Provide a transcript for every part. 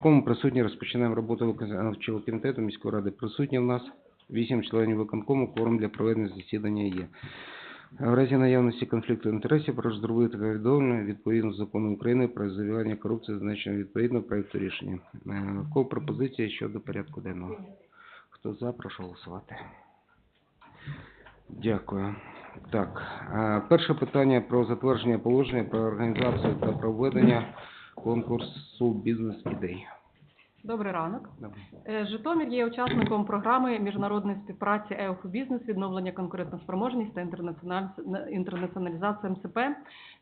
Кому присутні розпочинаємо роботу виконавчого комітету міської ради. Присутні в нас вісім членів виконкому, кворум для проведення засідання є. В разі наявності конфлікту інтересів прошу зробити повідомлення відповідно закону України про завірання корупції, зазначено відповідно проекту рішення. Е, кого пропозиції щодо порядку денного? Хто за, прошу голосувати. Дякую. Так, е, перше питання про затвердження положення про організацію та проведення конкурсу бізнес-ідей. Добрий ранок. Добре. Житомир є учасником програми міжнародної співпраці ЕОФ Бізнес, відновлення конкурентоспроможність та інтернаціоналізація МСП,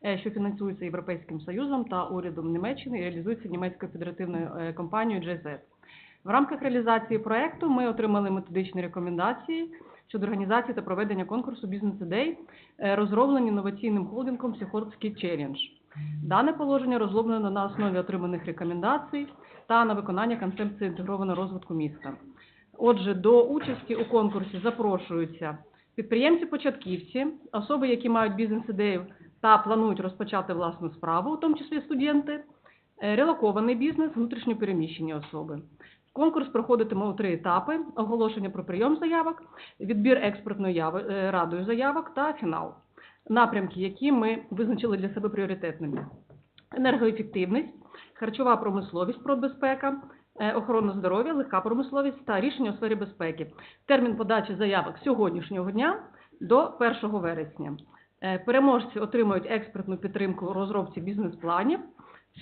е, що фінансується Європейським Союзом та урядом Німеччини і реалізується німецькою федеративною е, компанією GZ. В рамках реалізації проекту ми отримали методичні рекомендації щодо організації та проведення конкурсу бізнес-ідей, е, розроблені інноваційним холдингом Сіхорський челендж. Дане положення розроблено на основі отриманих рекомендацій та на виконання концепції інтегрованого розвитку міста. Отже, до участі у конкурсі запрошуються підприємці-початківці, особи, які мають бізнес-ідею та планують розпочати власну справу, у тому числі студенти, е, релокований бізнес, внутрішньопереміщені особи. Конкурс проходитиме у три етапи: оголошення про прийом заявок, відбір експертною е, радою заявок та фінал. Напрямки, які ми визначили для себе пріоритетними: енергоефективність, харчова промисловість, продбезпека, е, охорона здоров'я, легка промисловість та рішення у сфері безпеки. Термін подачі заявок сьогоднішнього дня до 1 вересня. Е, Переможці отримують експертну підтримку у розробці бізнес-планів.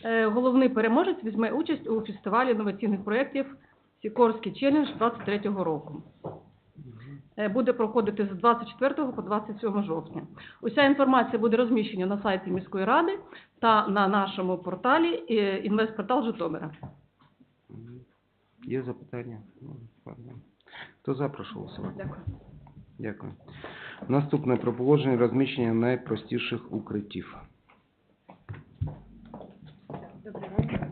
Е, Головний переможець візьме участь у фестивалі інноваційних проєктів Сікорський челендж 23-го року. Е, Буде проходити з 24 по 27 жовтня. Уся інформація буде розміщена на сайті міської ради та на нашому порталі е, інвестпортал Житомира. Є запитання? Ну. Хто за, прошу голосувати. Дякую. Дякую. Наступне про положення розміщення найпростіших укриттів. Добрий ранок.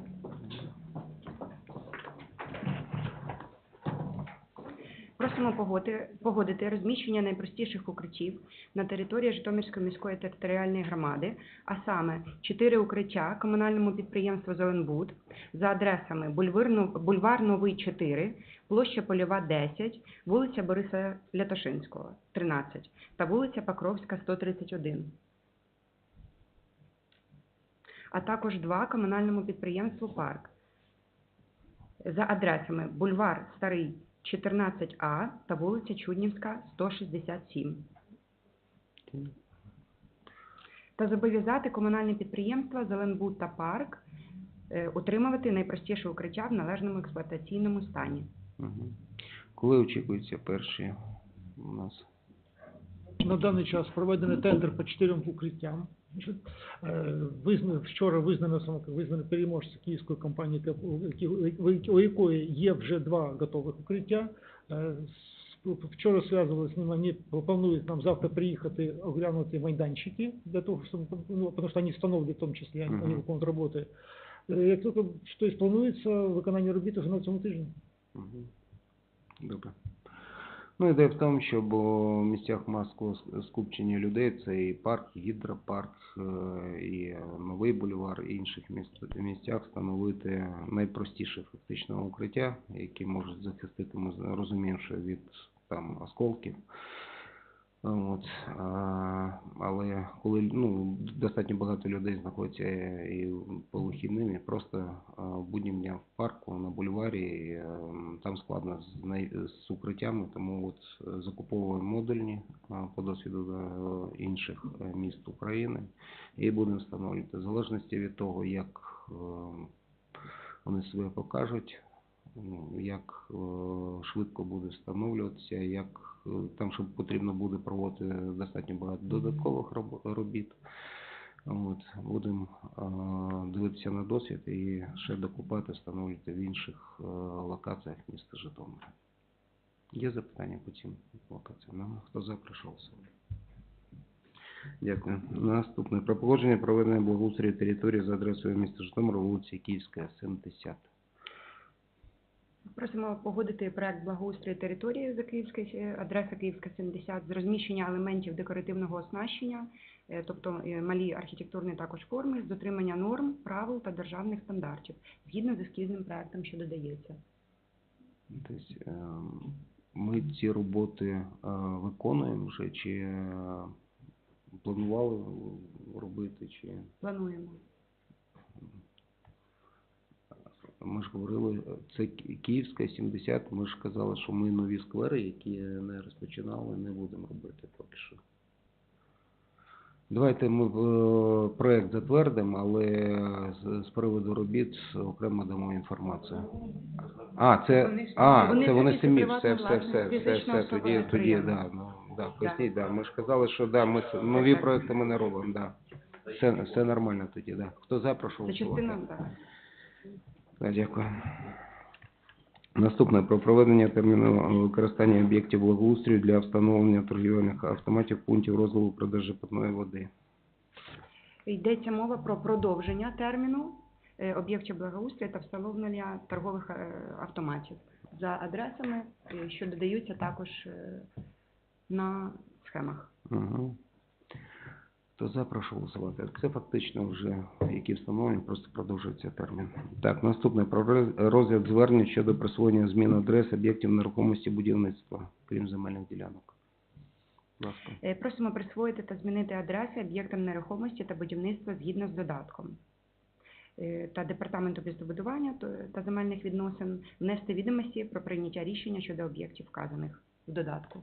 Просимо погодити, погодити розміщення найпростіших укриттів на території Житомирської міської територіальної громади, а саме чотири укриття комунальному підприємству «Зеленбуд» за адресами Бульвар, Бульвар Новий 4, площа Польова 10, вулиця Бориса Лятошинського 13 та вулиця Покровська 131. А також два комунальному підприємству «Парк» за адресами Бульвар Старий 14А та вулиця Чуднівська 167. Та зобов'язати комунальні підприємства Зеленбуд та Парк е, утримувати найпростіше укриття в належному експлуатаційному стані. Коли очікуються перші у нас? На даний час проведений тендер по чотирьом укриттям. Е, вчора визнано визнано переможця київської компанії, у якої є вже два готових укриття. Е, Вчора зв'язувалися з ними, вони планують нам завтра приїхати оглянути майданчики для того, щоб, ну, тому що вони встановлюють в тому числі, вони Мгм. виконують роботи. Е, Як тільки щось планується, виконання робіт вже на цьому тижні. Мгм. Добре. Ну, ідея в тому, щоб у місцях масового скупчення людей це і парк, гідропарк, е, і новий бульвар, і інших місцях встановити найпростіше фактично укриття, які можуть захистити, ми розуміємо, що від там осколків. От, але коли ну, достатньо багато людей знаходиться і по вихідним, і просто в буднім дням в парку, на бульварі, е, там складно з, з укриттями, тому от е, закуповуємо модульні по досвіду е, інших е, міст України і будемо встановлювати. В залежності від того, як е, вони себе покажуть, ну, як е, швидко буде встановлюватися, як е, там, щоб потрібно буде проводити достатньо багато додаткових робіт. От, будемо е, дивитися на досвід і ще докупати, встановлювати в інших е, локаціях міста Житомира. Є запитання по цим локаціям? Нема? Хто за, прошу голосувати. Дякую. Наступне. Про положення проведення благоустрою території за адресою міста Житомира, вулиці Київська, 70. Просимо погодити проект благоустрою території за Київська, е, адреса Київська 70 з розміщення елементів декоративного оснащення е, тобто е, малі архітектурні також форми, з дотримання норм, правил та державних стандартів, згідно з ескізним проектом, що додається. Тобто, е, ми ці роботи виконуємо вже, чи планували робити, чи Плануємо. Ми ж говорили, це Київська 70, ми ж казали, що ми нові сквери, які не розпочинали, не будемо робити поки що. Давайте ми е, проект затвердимо, але з, приводу робіт окремо дамо інформацію. А, це, а, Вони це вони самі, все, все, все, все, все, тоді, тоді, да, ну, да, поясніть, да, ми ж казали, що да, ми нові проекти ми не робимо, да. Все, все нормально тоді, да. Хто за, прошу голосувати. Дякую. Наступне про проведення терміну використання об'єктів благоустрою для встановлення торгівельних автоматів пунктів розливу продажу питної води. Йдеться мова про продовження терміну е, об'єктів благоустрою та встановлення торгових е, автоматів за адресами, е, що додаються також на схемах. Угу. Хто за, голосувати. Це фактично вже, які встановлені, просто продовжується термін. Так, наступне про розгляд звернень щодо присвоєння змін адрес об'єктів нерухомості будівництва, крім земельних ділянок. Ласка. Е, Просимо присвоїти та змінити адреси об'єктам нерухомості та будівництва згідно з додатком. Е, Та департаменту містобудування то- та земельних відносин внести відомості про прийняття рішення щодо об'єктів вказаних в додатку.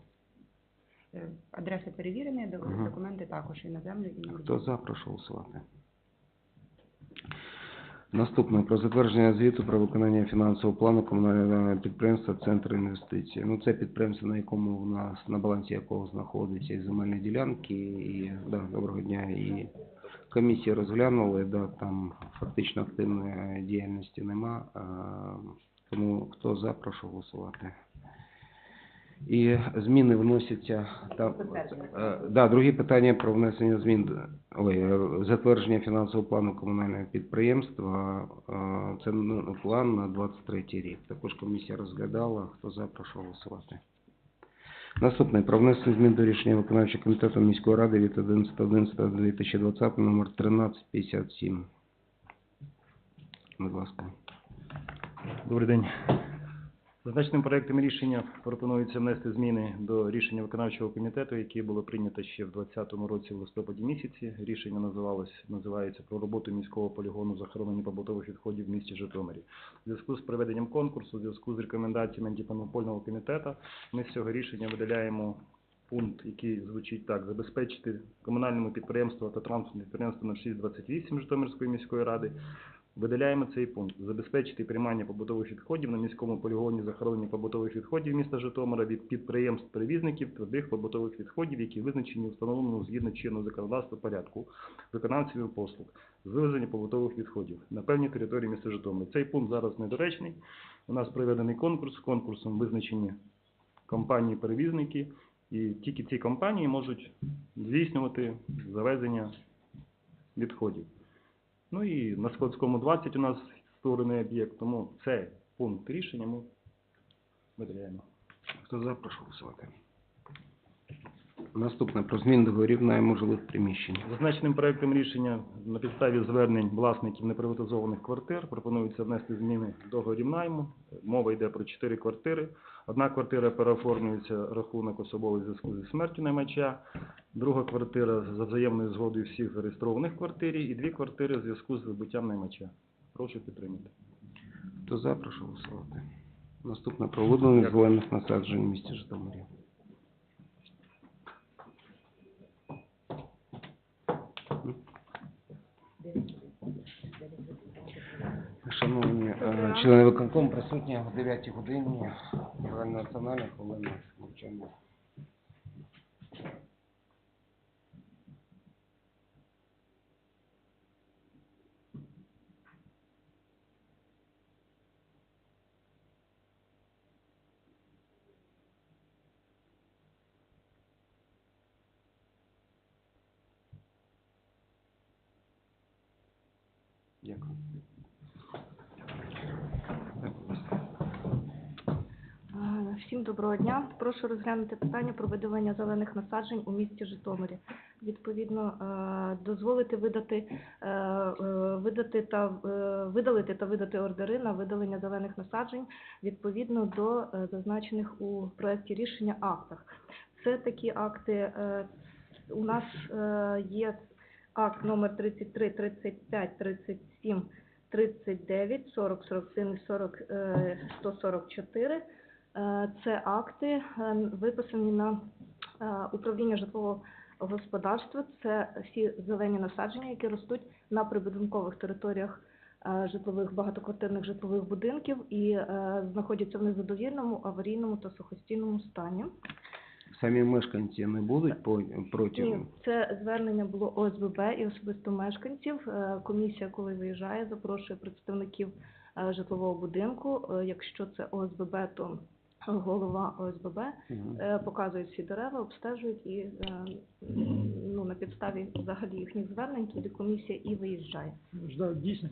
Е, Адреси перевірені, Мгм. документи також і на землю, і на Хто за, прошу голосувати. Наступне про затвердження звіту про виконання фінансового плану комунального підприємства Центр інвестицій. Ну, це підприємство, на якому у нас на балансі якого знаходиться і земельні ділянки, і да, доброго дня. І комісія розглянула, да, там фактично активної діяльності нема. а, Тому хто за, прошу голосувати. І зміни вносяться там. е, Да, друге питання про внесення змін до- ой, е, затвердження фінансового плану комунального підприємства. е, Це ну, план на 23 рік. Також комісія розглядала. Хто за, прошу голосувати. Наступне про внесення змін до рішення виконавчого комітету міської ради від 11.11.2020 номер 1357. Будь ласка. Добрий день. Зазначеним проектом рішення пропонується внести зміни до рішення виконавчого комітету, яке було прийнято ще в 2020 році в листопаді місяці. Рішення називалось називається про роботу міського полігону захоронення побутових відходів в місті Житомирі. У зв'язку з проведенням конкурсу, у зв'язку з рекомендаціями антимонопольного комітету, ми з цього рішення видаляємо пункт, який звучить так: забезпечити комунальному підприємству та транспортному підприємству 0628 Житомирської міської ради Видаляємо цей пункт. Забезпечити приймання побутових відходів на міському полігоні захоронення побутових відходів міста Житомира від підприємств-перевізників твердих побутових відходів, які визначені встановленому згідно чинного законодавства порядку виконавців послуг з вивезення побутових відходів на певній території міста Житомира. Цей пункт зараз недоречний. У нас проведений конкурс. Конкурсом визначені компанії-перевізники, і тільки ці компанії можуть здійснювати завезення відходів. Ну і на складському 20 у нас створений об'єкт, тому це пункт рішення ми видаляємо. Хто за, прошу голосувати. Наступне про змін договорів найму жилих приміщень. Зазначеним проектом рішення на підставі звернень власників неприватизованих квартир пропонується внести зміни договорів найму. Мова йде про чотири квартири. Одна квартира переоформлюється рахунок особовий зв'язку зі смертю наймача, друга квартира за взаємною згодою всіх зареєстрованих в квартирі і дві квартири в зв'язку з вибуттям наймача. Прошу підтримати. Хто за, прошу голосувати. Наступне про зелених насаджень в місті Житомирі. Шановні е, члени виконкому присутні о 9 годині загальнонаціональна хвилина мовчання. Дякую. Е, Всім доброго дня. Прошу розглянути питання про видалення зелених насаджень у місті Житомирі. відповідно е, дозволити видати, е, видати та видалити та видати ордери на видалення зелених насаджень відповідно до зазначених у проекті рішення актах. Це такі акти. У нас є акт номер 33, 35, 37, 39, 40, 41 і 40, е, 144. Е, Це акти, е, виписані на е, управління житлового господарства. Це всі зелені насадження, які ростуть на прибудинкових територіях е, житлових багатоквартирних житлових будинків і знаходяться в незадовільному, аварійному та сухостійному стані. Самі мешканці не будуть по- проти? Ні, це звернення було ОСББ і особисто мешканців. Е, Комісія, коли виїжджає, запрошує представників е, житлового будинку. Е, Якщо це ОСББ, то голова ОСББ Мгм. е, показують всі дерева, обстежують і ну, на підставі взагалі їхніх звернень тоді комісія і виїжджає. Да, дійсно,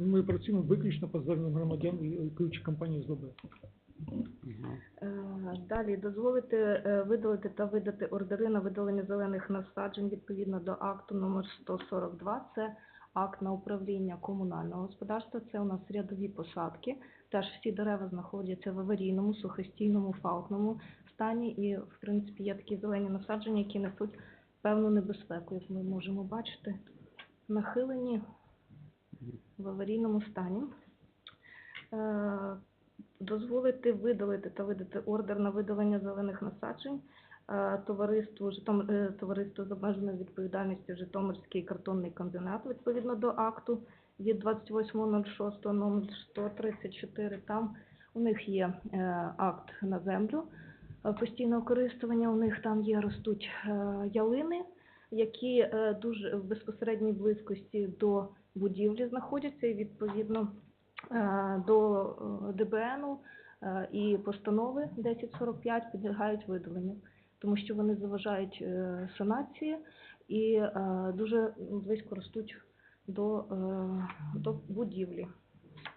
ми, працюємо виключно по зверненням громадян і керуючі компанії СББ. Е, Далі дозволити е, видалити та видати ордери на видалення зелених насаджень відповідно до акту номер 142. Це акт на управління комунального господарства. Це у нас рядові посадки. Теж всі дерева знаходяться в аварійному, сухостійному, фаутному стані. І, в принципі, є такі зелені насадження, які несуть певну небезпеку, як ми можемо бачити, нахилені в аварійному стані. Дозволити видалити та видати ордер на видалення зелених насаджень е, товариству Житом... е, товариству з обмеженою відповідальністю Житомирський картонний комбінат відповідно до акту від 28.06 номер 134. Там у них є е, акт на землю постійного користування. У них там є ростуть ялини, які дуже в безпосередній близькості до будівлі знаходяться і відповідно до е, ДБНу е, і постанови 1045 підлягають видаленню, тому що вони заважають е, санації і е, дуже близько ростуть до, е, до будівлі.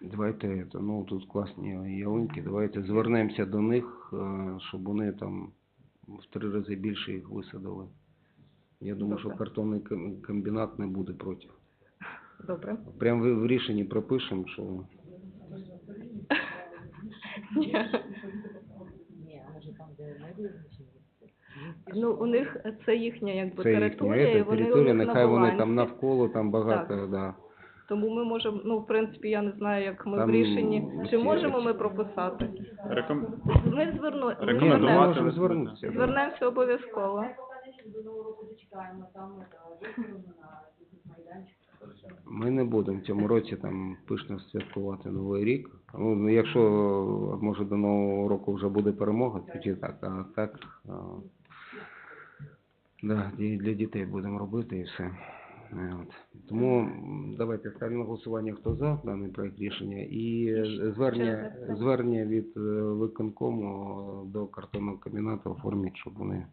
Давайте, ну тут класні ялинки, давайте звернемося до них, е, щоб вони там в три рази більше їх висадили. Я думаю, що картонний ком- комбінат не буде проти. Добре. Прям в в рішенні пропишемо, що Ну, у них це їхня якби це їхня територія, і ета, вони у них нехай на вони там навколо, там багато, Так. да. Тому ми можемо, ну, в принципі, я не знаю, як ми Там в рішенні, чи всі можемо речі. ми прописати. Реком... Ми зверну... ми Ні, ми Рекомендувати можемо ви звернутися. да. звернемося обов'язково. Ми не будемо в цьому році там пишно святкувати Новий рік. Ну, ну, якщо, може, до Нового року вже буде перемога, тоді так, а так, а, да, і для дітей будемо робити і все. Е, От. Тому давайте ставимо на голосування, хто за даний проект рішення, і звернення, звернення від е, виконкому до картонного комбінату оформіть, щоб вони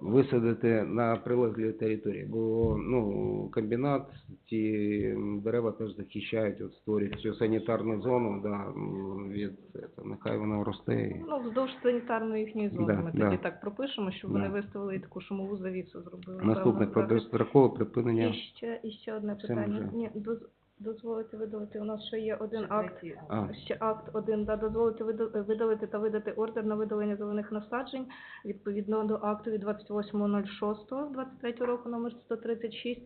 висадити на прилеглій території, бо ну комбінат ті дерева теж захищають, от створюють цю санітарну зону, да, від це, нехай воно росте. Ну, вздовж санітарної їхньої зони Да, ми да. тоді так пропишемо, щоб Да. вони виставили і таку шумову завісу зробили. Наступне про Певно, дострокове припинення. І ще, і ще одне Це питання. вже. Ні, доз- дозволити видалити. У нас ще є один акт. А, Ще акт один, да, дозволити вида- видалити та видати ордер на видалення зелених насаджень відповідно до акту від 28.06.23 року номер 136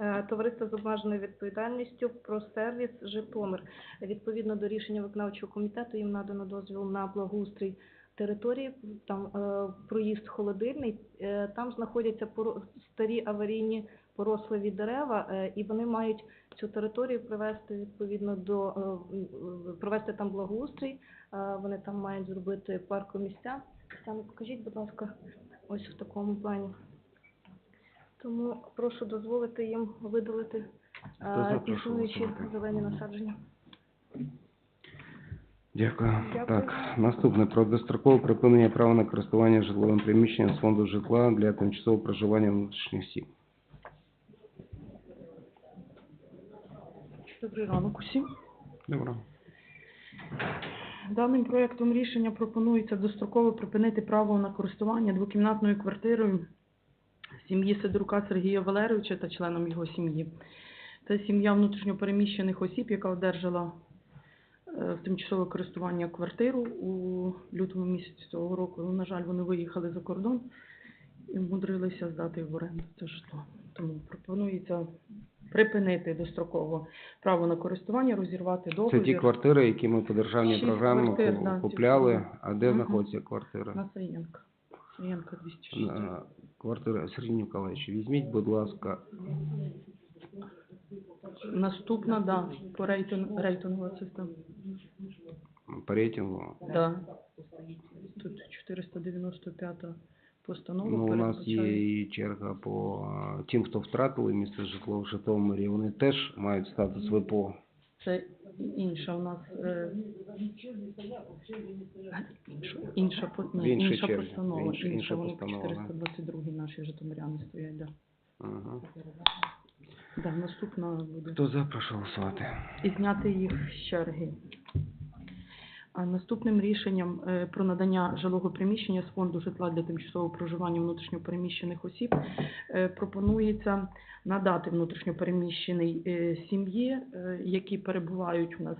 е, Товариство з обмеженою відповідальністю про сервіс Житомир. Відповідно до рішення виконавчого комітету їм надано дозвіл на благоустрій території, там е, проїзд холодильний, е, там знаходяться поро- старі аварійні поросливі дерева, е, і вони мають цю територію привести відповідно до е, провести там благоустрій. Е, Вони там мають зробити паркомісця. Саме покажіть, будь ласка, ось в такому плані. Тому прошу дозволити їм видалити існуючі зелені насадження. Дякую. Дякую. Так, наступне про дострокове припинення права на користування житловим приміщенням з фонду житла для тимчасового проживання внутрішніх осіб. Добрий ранок усім. Добре. Даним проектом рішення пропонується достроково припинити право на користування двокімнатною квартирою сім'ї Сидорука Сергія Валерійовича та членам його сім'ї. Це сім'я внутрішньопереміщених осіб, яка одержала е, в тимчасове користування квартиру у лютому місяці цього року. Ну, на жаль, вони виїхали за кордон і вмудрилися здати в оренду це житло. Тому пропонується припинити достроково право на користування, розірвати Це ті квартири, які ми по державній Шість програмі квартир, купляли. А де Мгм. знаходяться квартири? на Саєнка. Саєнка 206. Е, Квартира Сергій Ніколаївич, візьміть, будь ласка, Наступна, да, по рейтинг, рейтингова система. по рейтингу. Да. Тут 495 постанова Ну, у нас є і черга по е, тим, хто втратили місце житло в Житомирі. Вони теж мають статус ВПО. Це інша у нас е, інша, по- ні, В іншій інша черзі, постанова. інша- Інша, інша вони постанова, да. 422 наші житомиряни стоять, да. Ага. Да, наступна буде. Хто за, прошу голосувати. і зняти їх з черги. Наступним рішенням е, про надання жилого приміщення з фонду житла для тимчасового проживання внутрішньопереміщених осіб е, пропонується надати внутрішньопереміщеній е, сім'ї, які перебувають у нас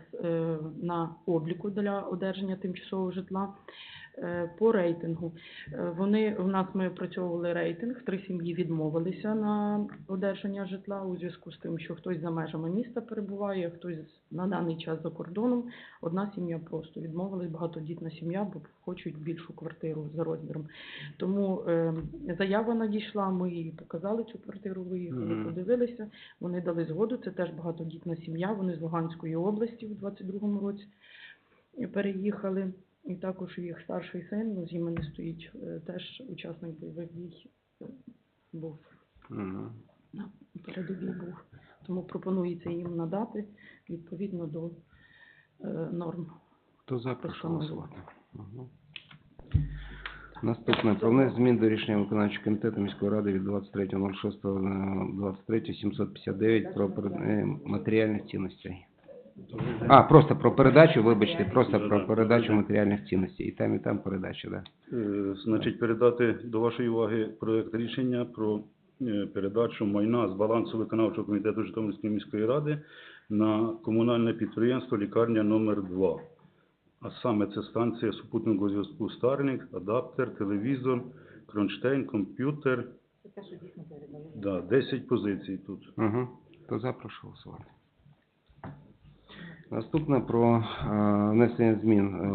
на обліку для одержання тимчасового житла. Е, По рейтингу Е, вони у нас ми опрацьовували рейтинг. Три сім'ї відмовилися на одержання житла у зв'язку з тим, що хтось за межами міста перебуває, хтось на даний час за кордоном. Одна сім'я просто відмовилась, багатодітна сім'я, бо хочуть більшу квартиру за розміром. Тому е, заява надійшла. Ми їй показали цю квартиру, виїхали, Мгм. подивилися. Вони дали згоду. Це теж багатодітна сім'я. Вони з Луганської області в 22-му році переїхали. І також їх старший син, ну, з імені стоїть, е, теж учасник бойових дій е, був Ага. на передовій був. Тому пропонується їм надати відповідно до е, норм. Хто за, прошу голосувати. Ага. Наступне. Про внесення змін до рішення виконавчого комітету міської ради від 23.06.23 759 про е, матеріальних цінностей. А, просто про передачу, вибачте, просто про передачу матеріальних цінностей. І там, і там передача, да. Е, Значить, передати до вашої уваги проект рішення про е, передачу майна з балансу виконавчого комітету Житомирської міської ради на комунальне підприємство лікарня номер 2 А саме це станція супутникового зв'язку Starlink, адаптер, телевізор, кронштейн, комп'ютер. Да, 10 позицій тут. Угу. Хто за, прошу голосувати. Наступне про е, внесення змін е,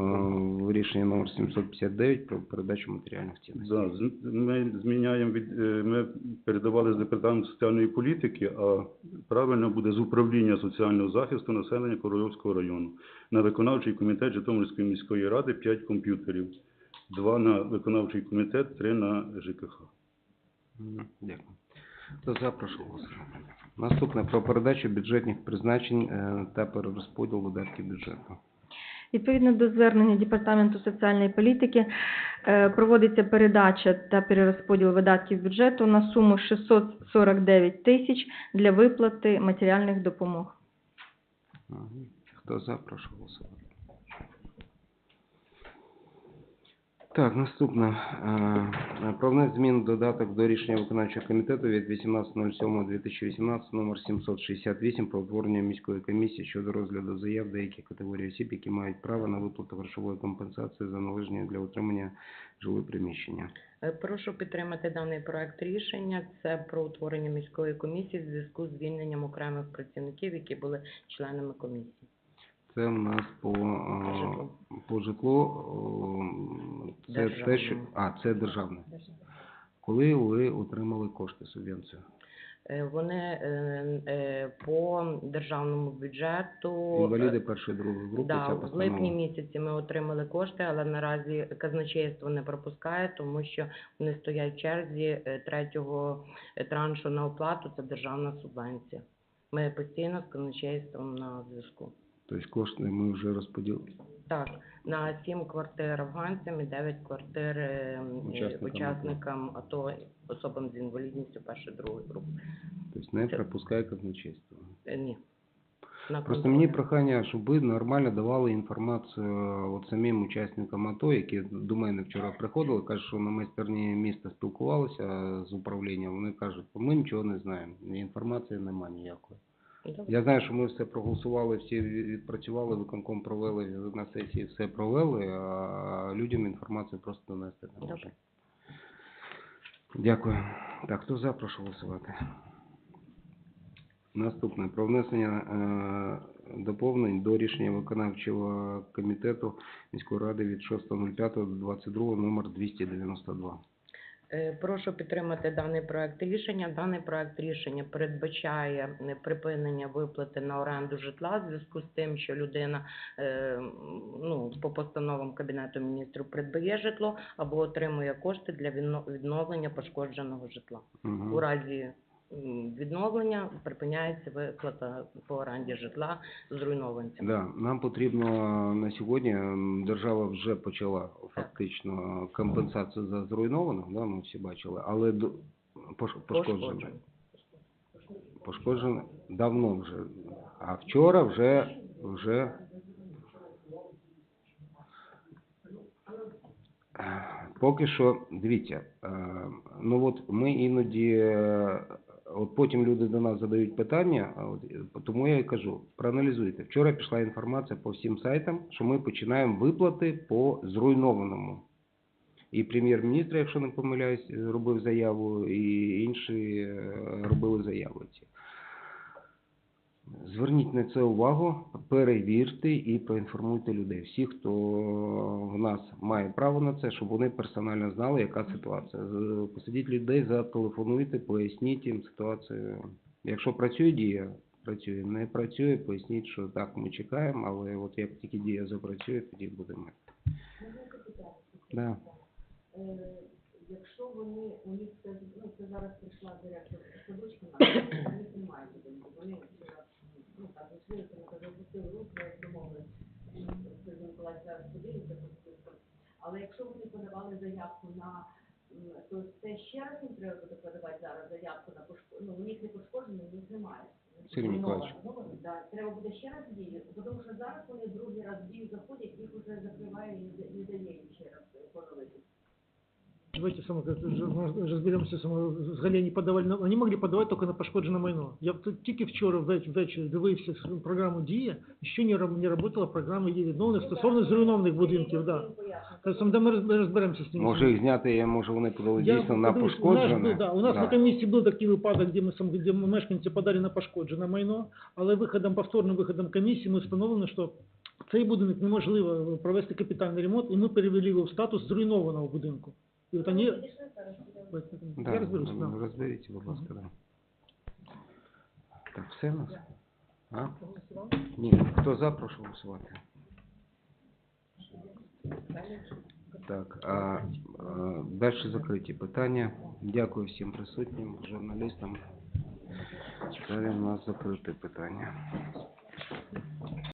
в рішення номер 759 про передачу матеріальних цінностей. Да, ми зміняємо від е, ми передавали з департаменту соціальної політики, а правильно буде з управління соціального захисту населення Корольовського району. На виконавчий комітет Житомирської міської ради 5 комп'ютерів, два на виконавчий комітет, три на ЖКХ. Дякую. Хто за, прошу голосувати. Наступне про передачу бюджетних призначень е, та перерозподіл видатків бюджету. Відповідно до звернення Департаменту соціальної політики е, проводиться передача та перерозподіл видатків бюджету на суму 649 тисяч для виплати матеріальних допомог. Хто за, прошу голосувати. Так, наступне. Е, Про внесення змін додаток до рішення виконавчого комітету від 18.07.2018 номер 768 про утворення міської комісії щодо розгляду заяв деяких категорій осіб, які мають право на виплату грошової компенсації за належні для утримання жилої приміщення. Е, Прошу підтримати даний проект рішення. Це про утворення міської комісії в зв'язку з звільненням окремих працівників, які були членами комісії. Це в нас по, е, житлу. по житлу. е, Це те, що... А, це державне. Коли ви отримали кошти, субвенцію? Е, Вони по державному бюджету Інваліди першої другої групи, Да, ця в липні місяці ми отримали кошти, але наразі казначейство не пропускає, тому що вони стоять в черзі третього траншу на оплату. Це державна субвенція. Ми постійно з казначейством на зв'язку. Тобто кошти ми вже розподілили. Так, на сім квартир афганцям і дев'ять квартир е, е, Учасникам учасникам АТО, особам з інвалідністю першої другої групи. Тобто не пропускає казначейство. Е, Ні. на Просто мені прохання, щоб ви нормально давали інформацію от самим учасникам АТО, які до мене вчора приходили, кажуть, що на майстерні міста спілкувалися з управлінням. Вони кажуть, що ми нічого не знаємо, інформації немає ніякої. Я знаю, що ми все проголосували, всі відпрацювали, виконком провели на сесії, все провели, а людям інформацію просто донести не можуть. Дякую. Так, хто за, прошу голосувати. Наступне. Про внесення е, доповнень до рішення виконавчого комітету міської ради від 6.05.22 номер 292. Е, Прошу підтримати даний проект рішення. Даний проект рішення передбачає е, припинення виплати на оренду житла в зв'язку з тим, що людина е, ну, по постановам Кабінету міністрів придбає житло або отримує кошти для відно- відновлення пошкодженого житла. угу. У разі відновлення припиняється виплата по оренді житла зруйнованцям. Да, нам потрібно на сьогодні держава вже почала фактично компенсацію за зруйноване, да, ми всі бачили, але пошкоджене. Пошкоджене давно вже. А вчора вже вже Е, Поки що, дивіться, е, ну от ми іноді, е, от потім люди до нас задають питання, от, е, тому я і кажу, проаналізуйте. Вчора пішла інформація по всім сайтам, що ми починаємо виплати по зруйнованому. І прем'єр-міністр, якщо не помиляюсь, робив заяву, і інші е, робили заяву. ці. Зверніть на це увагу, перевірте і проінформуйте людей. Всі, хто в нас має право на це, щоб вони персонально знали, яка ситуація. Посадіть людей, зателефонуйте, поясніть їм ситуацію. Якщо працює дія, працює. Не працює, поясніть, що так, ми чекаємо, але от як тільки дія запрацює, тоді будемо. Да. Якщо вони, у них це, ну, це зараз прийшла директор садочка, них немає будинку. Вони ну, так, тому що запустили рух, ми домовились. Зараз подивиться по. Але якщо вони подавали заявку на, то це ще раз їм треба буде подавати зараз заявку на пошкодження. Ну, у них не пошкоджено, у них немає. Миколаївич. Ну, да, треба буде ще раз дію, тому що зараз вони другий раз дію заходять, їх вже закриває і не дає їм ще раз е, поновити. Давайте само, разберемся само, з Галені подавали, вони могли подавати тільки на пошкоджене майно. Я тільки вчора ввеч- ввечері дивився програму «Дія», ще не, не работала програма «Її відновлення» стосовно зруйнованих будинків, да. Тобто, ми розберемося з ними. Може їх зняти, я- може вони подали Я дійсно на подивлюсь, У нас, да, у нас Да. на комісії був такий випадок, де ми сам, де мешканці подали на пошкоджене майно, але виходом, повторним виходом комісії ми встановлено, що цей будинок неможливо провести капітальний ремонт, і ми перевели його в статус зруйнованого будинку. І от вони... Да, Я розберусь, да. Розберіться, будь ласка, да. Так, все у нас? А? Ні, хто за, прошу голосувати. Так, а, а далі закриті питання. Дякую всім присутнім, журналістам. Далі у нас закрите питання.